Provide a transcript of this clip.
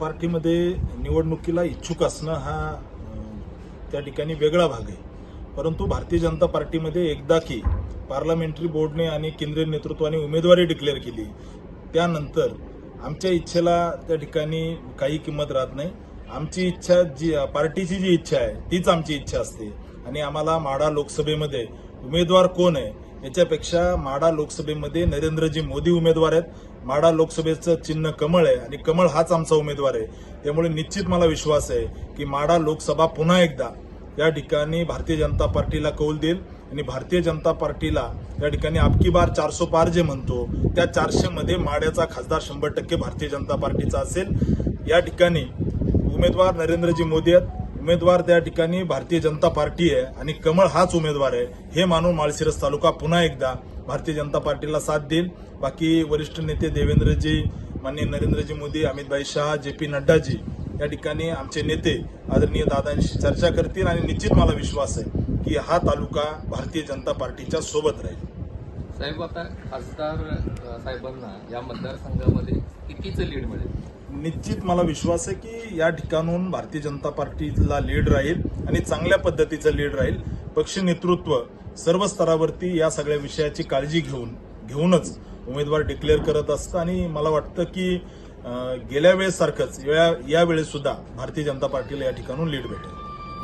पार्टीमध्ये निवडणुकीला इच्छुक असणं हा त्या ठिकाणी वेगळा भाग आहे. परंतु भारतीय जनता पार्टीमध्ये एकदा की पार्लमेंटरी बोर्डने आणि केंद्रीय नेतृत्वाने उमेदवारी डिक्लेअर केली त्यानंतर आमच्या इच्छेला त्या ठिकाणी काही किंमत राहत नाही. आमची इच्छा जी पार्टीची जी इच्छा आहे तीच आमची इच्छा असते. आणि आम्हाला माढा लोकसभेमध्ये उमेदवार कोण आहे याच्यापेक्षा माडा लोकसभेमध्ये नरेंद्रजी मोदी उमेदवार आहेत. माडा लोकसभेचं चिन्ह कमळ आहे आणि कमळ हाच आमचा उमेदवार आहे. त्यामुळे निश्चित मला विश्वास आहे की माडा लोकसभा पुन्हा एकदा या ठिकाणी भारतीय जनता पार्टीला कौल देईल आणि भारतीय जनता पार्टीला या ठिकाणी आपकी बार चारशे पार जे म्हणतो त्या चारशेमध्ये माड्याचा खासदार शंभर टक्के भारतीय जनता पार्टीचा असेल. या ठिकाणी उमेदवार नरेंद्रजी मोदी आहेत. उमेदवार त्या ठिकाणी भारतीय जनता पार्टी आहे आणि कमळ हाच उमेदवार आहे हे मानून माळशिरस तालुका पुन्हा एकदा भारतीय जनता पार्टीला साथ देईल. बाकी वरिष्ठ नेते देवेंद्रजी माननीय नरेंद्रजी मोदी अमितभाई शहा जे पी नड्डाजी या ठिकाणी आमचे नेते आदरणीय दादांशी चर्चा करतील आणि निश्चित मला विश्वास आहे की हा तालुका भारतीय जनता पार्टीच्या सोबत राहील. साहेब आता खासदार साहेबांना या मतदारसंघामध्ये कितीचं लीड मिळेल? निश्चित मला विश्वास आहे की या ठिकाणून भारतीय जनता पार्टीला लीड राहील आणि चांगल्या पद्धतीचं लीड राहील. पक्ष नेतृत्व सर्व स्तरावरती या सगळ्या विषयाची काळजी घेऊन घेऊनच उमेदवार डिक्लेअर करत असतं. आणि मला वाटतं की गेल्या वेळेसारखंच या वेळेसुद्धा भारतीय जनता पार्टीला या ठिकाणून लीड भेटेल.